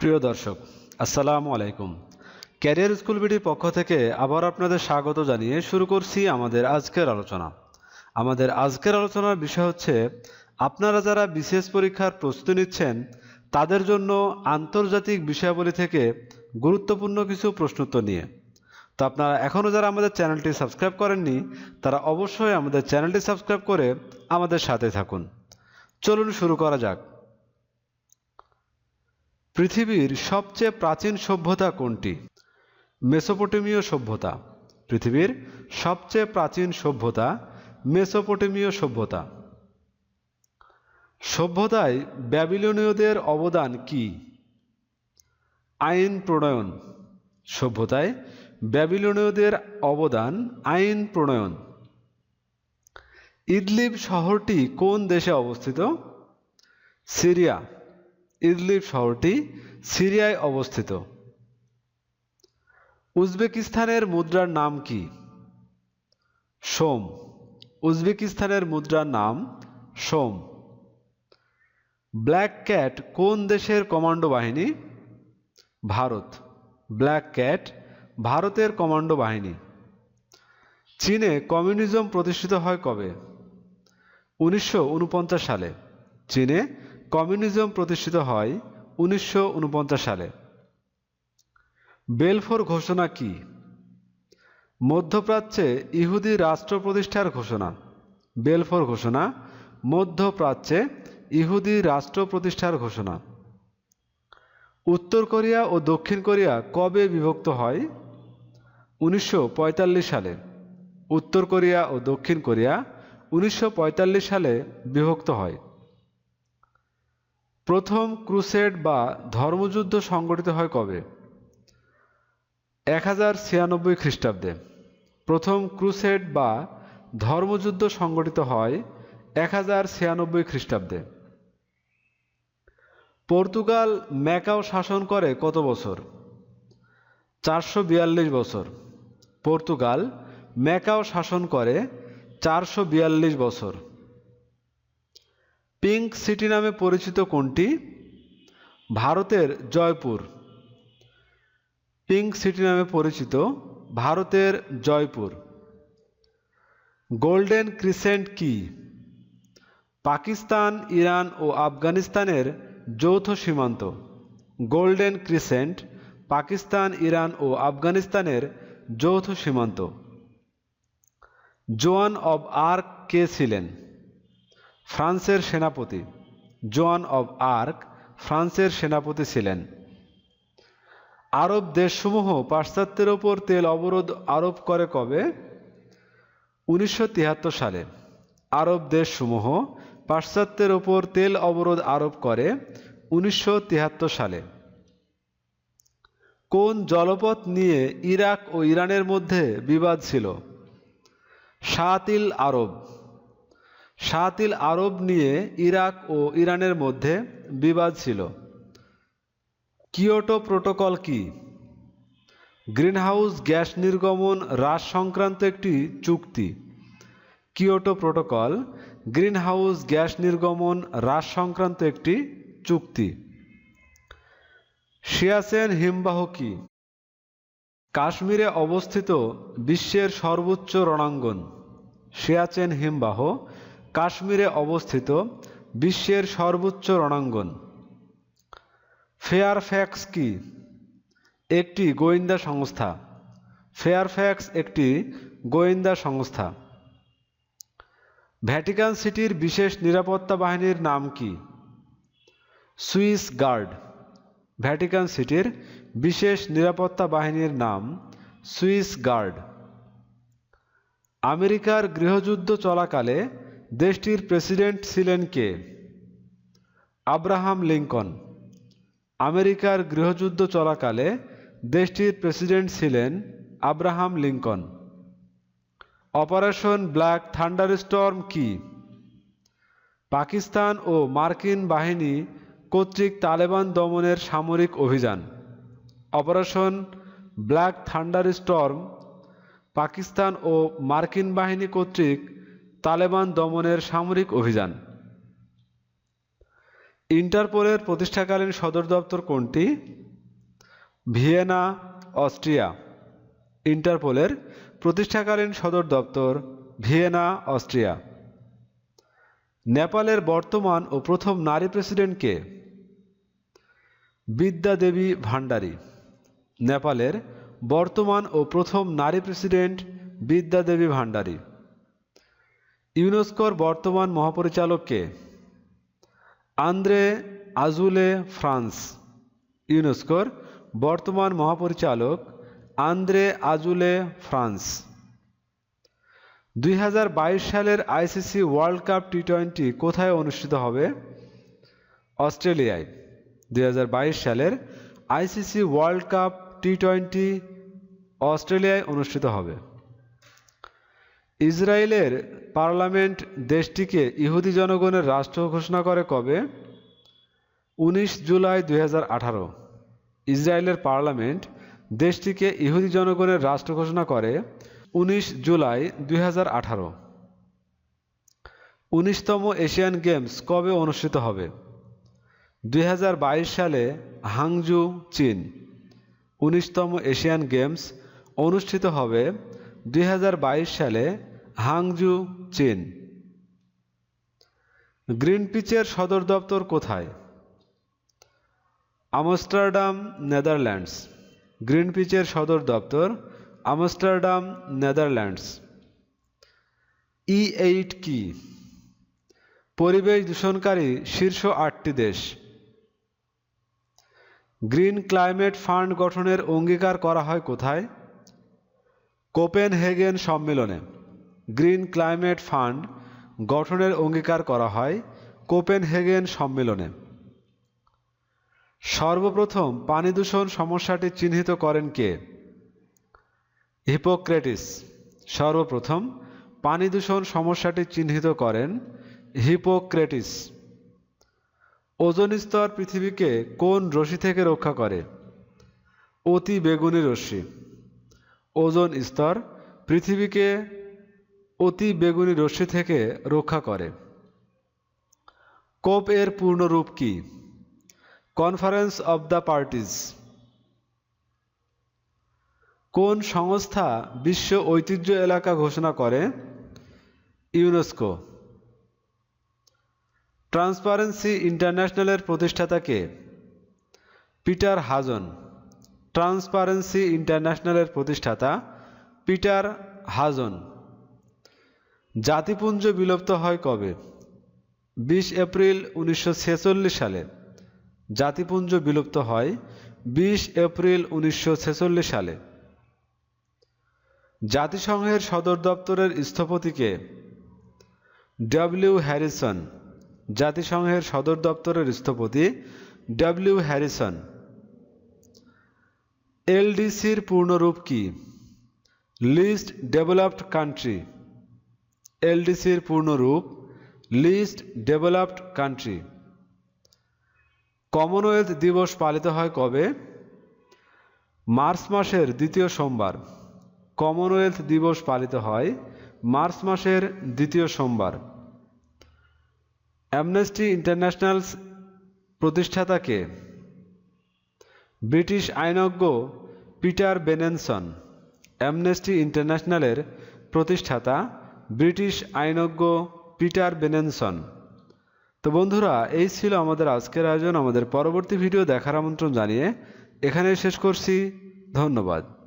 প্রিয় দর্শক, আসসালামু আলাইকুম। ক্যারিয়ার স্কুল বিডির পক্ষ থেকে আবার আপনাদের স্বাগত জানিয়ে শুরু করছি আমাদের আজকের আলোচনা। আমাদের আজকের আলোচনার বিষয় হচ্ছে, আপনারা যারা বিশেষ পরীক্ষার প্রস্তুতি নিচ্ছেন, তাদের জন্য আন্তর্জাতিক বিষয়াবলী থেকে গুরুত্বপূর্ণ কিছু প্রশ্নোত্তর নিয়ে। তো আপনারা এখনও যারা আমাদের চ্যানেলটি সাবস্ক্রাইব করেননি, তারা অবশ্যই আমাদের চ্যানেলটি সাবস্ক্রাইব করে আমাদের সাথে থাকুন। চলুন শুরু করা যাক। পৃথিবীর সবচেয়ে প্রাচীন সভ্যতা কোনটি? মেসোপটেমীয় সভ্যতা। পৃথিবীর সবচেয়ে প্রাচীন সভ্যতা মেসোপটেমীয় সভ্যতা। সভ্যতায় ব্যাবিলনীয়দের অবদান কি? আইন প্রণয়ন। সভ্যতায় ব্যাবিলনীয়দের অবদান আইন প্রণয়ন। ইদলিব শহরটি কোন দেশে অবস্থিত? সিরিয়া। ইদলিব শহরটি সিরিয়ায় অবস্থিত। উজবেকিস্তানের মুদ্রার নাম কি? সোম। উজবেকিস্তানের মুদ্রার নাম সোম। ব্ল্যাক ক্যাট কোন দেশের কমান্ডো বাহিনী? ভারত। ব্ল্যাক ক্যাট ভারতের কমান্ডো বাহিনী। চীনে কমিউনিজম প্রতিষ্ঠিত হয় কবে? উনিশশো উনপঞ্চাশ সালে। চীনে কমিউনিজম প্রতিষ্ঠিত হয় উনিশশো ঊনপঞ্চাশ সালে। বেলফোর ঘোষণা কি? মধ্যপ্রাচ্যে ইহুদি রাষ্ট্র প্রতিষ্ঠার ঘোষণা। বেলফোর ঘোষণা, মধ্যপ্রাচ্যে ইহুদি রাষ্ট্র প্রতিষ্ঠার ঘোষণা। উত্তর কোরিয়া ও দক্ষিণ কোরিয়া কবে বিভক্ত হয়? উনিশশো পঁয়তাল্লিশ সালে। উত্তর কোরিয়া ও দক্ষিণ কোরিয়া উনিশশো পঁয়তাল্লিশ সালে বিভক্ত হয়। প্রথম ক্রুসেড বা ধর্মযুদ্ধ সংগঠিত হয় কবে? এক হাজার ছিয়ানব্বই খ্রিস্টাব্দে। প্রথম ক্রুসেড বা ধর্মযুদ্ধ সংগঠিত হয় এক হাজার ছিয়ানব্বই খ্রিস্টাব্দে। পর্তুগাল ম্যাকাও শাসন করে কত বছর? চারশো বিয়াল্লিশ বছর। পর্তুগাল ম্যাকাও শাসন করে চারশো বিয়াল্লিশ বছর। পিঙ্ক সিটি নামে পরিচিত কোনটি? ভারতের জয়পুর। পিঙ্ক সিটি নামে পরিচিত ভারতের জয়পুর। গোল্ডেন ক্রিসেন্ট কি? পাকিস্তান, ইরান ও আফগানিস্তানের যৌথ সীমান্ত। গোল্ডেন ক্রিসেন্ট, পাকিস্তান, ইরান ও আফগানিস্তানের যৌথ সীমান্ত। জোয়ান অব আর্ক কে ছিলেন? ফ্রান্সের সেনাপতি জোয়ান অব আর্ক ফ্রান্সের সেনাপতি ছিলেন। আরব দেশসমূহ পাশ্চাত্যের ওপর তেল অবরোধ আরোপ করে কবে? উনিশশো তিয়াত্তর সালে। আরব দেশসমূহ পাশ্চাত্যের ওপর তেল অবরোধ আরোপ করে উনিশশো তিয়াত্তর সালে। কোন জলপথ নিয়ে ইরাক ও ইরানের মধ্যে বিবাদ ছিল? শাতিল আরব। শাতিল আরব নিয়ে ইরাক ও ইরানের মধ্যে বিবাদ ছিল। কিয়োটো প্রোটোকল কি? গ্রিনহাউস গ্যাস নির্গমন হ্রাস সংক্রান্ত একটি চুক্তি। কিয়োটো প্রোটোকল গ্রিনহাউস গ্যাস নির্গমন হ্রাস সংক্রান্ত একটি চুক্তি। সিয়াচেন হিমবাহ কি? কাশ্মীরে অবস্থিত বিশ্বের সর্বোচ্চ রণাঙ্গন। সিয়াচেন হিমবাহ কাশ্মীরে অবস্থিত বিশ্বের সর্বোচ্চ রণাঙ্গন। ফেয়ারফ্যাক্স কি? একটি গোয়েন্দা সংস্থা। ফেয়ারফ্যাক্স একটি গোয়েন্দা সংস্থা। ভ্যাটিকান সিটির বিশেষ নিরাপত্তা বাহিনীর নাম কি? সুইস গার্ড ভ্যাটিকান সিটির বিশেষ নিরাপত্তা বাহিনীর নাম সুইস গার্ড আমেরিকার গৃহযুদ্ধ চলাকালে দেশটির প্রেসিডেন্ট ছিলেন কে? Abraham Lincoln. আমেরিকার গৃহযুদ্ধ চলাকালে দেশটির প্রেসিডেন্ট ছিলেন Abraham Lincoln. Operation black thunder storm কি? পাকিস্তান ও মার্কিন বাহিনী কর্তৃক তালেবান দমনের সামরিক অভিযান। Operation black thunder storm Pakistan ও মার্কিন বাহিনী কর্তৃক তালেবান দমনের সামরিক অভিযান। ইন্টারপোলের প্রতিষ্ঠাকালীন সদর দপ্তর কোনটি? Vienna, Austria. ইন্টারপোলের প্রতিষ্ঠাকালীন সদর দপ্তর ভিয়েনা, অস্ট্রিয়া। নেপালের বর্তমান ও প্রথম নারী প্রেসিডেন্ট কে? বিদ্যা দেবী ভান্ডারী নেপালের বর্তমান ও প্রথম নারী প্রেসিডেন্ট বিদ্যা দেবী ভান্ডারী ইউনেস্কোর বর্তমান মহাপরিচালককে? আন্দ্রে আজুলে ফ্রান্স, ইউনেস্কোর বর্তমান মহাপরিচালক আন্দ্রে আজুলে ফ্রান্স। দুই হাজার বাইশ সালের ICC world cup T twenty কোথায় অনুষ্ঠিত হবে? অস্ট্রেলিয়ায়। দুই হাজার বাইশ সালের ICC world cup T twenty অস্ট্রেলিয়ায় অনুষ্ঠিত হবে। ইসরায়েলের পার্লামেন্ট দেশটিকে ইহুদি জনগণের রাষ্ট্র ঘোষণা করে কবে? উনিশ জুলাই দুই হাজার আঠারো। ইসরায়েলের পার্লামেন্ট দেশটিকে ইহুদি জনগণের রাষ্ট্র ঘোষণা করে উনিশ জুলাই দুই উনিশতম এশিয়ান গেমস কবে অনুষ্ঠিত হবে? দুই হাজার বাইশ সালে হাংজু চীন। উনিশতম এশিয়ান গেমস অনুষ্ঠিত হবে দুই হাজার বাইশ সালে হাংজু চীন। গ্রিনপিচের সদর দপ্তর কোথায়? Amsterdam, Netherlands. গ্রিনপিচের সদর দপ্তর আমস্টারডাম, নেদারল্যান্ডস। ই এইট কি? পরিবেশ দূষণকারী শীর্ষ আটটি দেশ। গ্রিন ক্লাইমেট ফান্ড গঠনের অঙ্গীকার করা হয় কোথায়? কোপেনহেগেন সম্মেলনে। গ্রিন ক্লাইমেট ফান্ড গঠনের অঙ্গীকার করা হয় কোপেনহেগেন সম্মেলনে। সর্বপ্রথম পানি দূষণ সমস্যাটি চিহ্নিত করেন কে? হিপোক্রেটিস। সর্বপ্রথম পানি দূষণ সমস্যাটি চিহ্নিত করেন হিপোক্রেটিস। ওজোন স্তর পৃথিবীকে কোন রশ্মি থেকে রক্ষা করে? অতি বেগুনি রশ্মি। ওজোন স্তর পৃথিবীকে অতি বেগুনি রশ্মি থেকে রক্ষা করে। কোপ এর পূর্ণ রূপ কি? কনফারেন্স অব দ্য পার্টিজ কোন সংস্থা বিশ্ব ঐতিহ্য এলাকা ঘোষণা করে? ইউনেস্কো। ট্রান্সপারেন্সি ইন্টারন্যাশনালের প্রতিষ্ঠাতাকে পিটার হাজন। ট্রান্সপারেন্সি ইন্টারন্যাশনালের প্রতিষ্ঠাতা পিটার হাজন। জাতিপুঞ্জ বিলুপ্ত হয় কবে? বিশ এপ্রিল উনিশশো ছেচল্লিশ সালে। জাতিপুঞ্জ বিলুপ্ত হয় বিশ এপ্রিল উনিশশো ছেচল্লিশ সালে। জাতিসংঘের সদর দপ্তরের স্থপতিকে ডব্লিউ হ্যারিসন, জাতিসংঘের সদর দপ্তরের স্থপতি ডব্লিউ হ্যারিসন। এলডিসির পূর্ণরূপ কি? List developed country. এলডিসির পূর্ণরূপ, লিস্ট ডেভেলপড কান্ট্রি। কমনওয়েলথ দিবস পালিত হয় কবে? মার্চ মাসের দ্বিতীয় সোমবার। কমনওয়েলথ দিবস পালিত হয় মার্চ মাসের দ্বিতীয় সোমবার। অ্যামনেস্টি ইন্টারন্যাশনাল প্রতিষ্ঠাতাকে ব্রিটিশ আইনজ্ঞ পিটার বেনেনসন। অ্যামনেস্টি ইন্টারন্যাশনালের প্রতিষ্ঠাতা ব্রিটিশ আইনজ্ঞ পিটার বেনেনসন। তো বন্ধুরা, এই ছিল আমাদের আজকের আয়োজন। আমাদের পরবর্তী ভিডিও দেখার আমন্ত্রণ জানিয়ে এখানে শেষ করছি। ধন্যবাদ।